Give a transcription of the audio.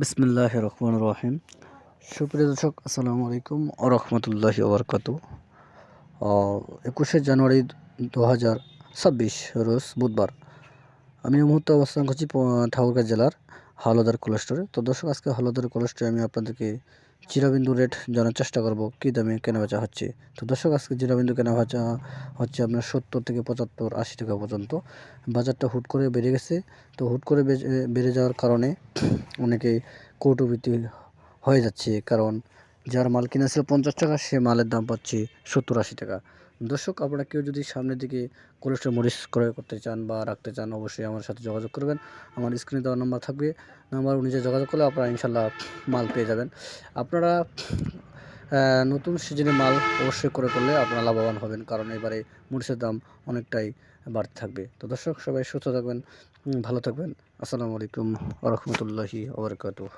বিসমিল্লাহ রহমান রহিম। সুপ্রিয় দর্শক, আসসালামু আলাইকুম রহমতুল্লাহি ওবরকাত একুশে জানুয়ারি দু হাজার ছাব্বিশ রোজ বুধবার। আমি এই মুহূর্তে অবস্থান করছি ঠাকুরগাঁ জেলার হালদার কলেস্টোরে তো দর্শক, আজকে হালদার কলেস্টোরে আমি আপনাদেরকে চিরাবিন্দু রেট জানার চেষ্টা করব, কী দামে কেনা বেচা হচ্ছে? তো দর্শক, আজকে জিরাবিন্দু কেনা বেচা হচ্ছে আপনার সত্তর থেকে পঁচাত্তর, আশি টাকা পর্যন্ত। বাজারটা হুট করে বেড়ে গেছে। তো হুট করে বেড়ে যাওয়ার কারণে অনেকে কৌটবৃত্তি হয়ে যাচ্ছে। কারণ যার মাল কিনেছিল পঞ্চাশ টাকা, সে মালের দাম পাচ্ছে সত্তর আশি টাকা। দর্শক, আপনারা কেউ যদি সামনের দিকে কোলেস্ট্রল মরিচ ক্রয় করতে চান বা রাখতে চান, অবশ্যই আমার সাথে যোগাযোগ করবেন। আমার স্ক্রিনে দেওয়া নাম্বার থাকবে। নাম্বার অনুযায়ী যোগাযোগ করলে আপনারা ইনশাল্লাহ মাল পেয়ে যাবেন। আপনারা নতুন সিজনে মাল অবশ্যই করে করলে আপনারা লাভবান হবেন, কারণ এবারে মরিচের দাম অনেকটাই বাড়তে থাকবে। তো দর্শক, সবাই সুস্থ থাকবেন ভালো থাকবেন। আসসালামু আলাইকুম রহমতুল্লাহি ওবরকাতুহ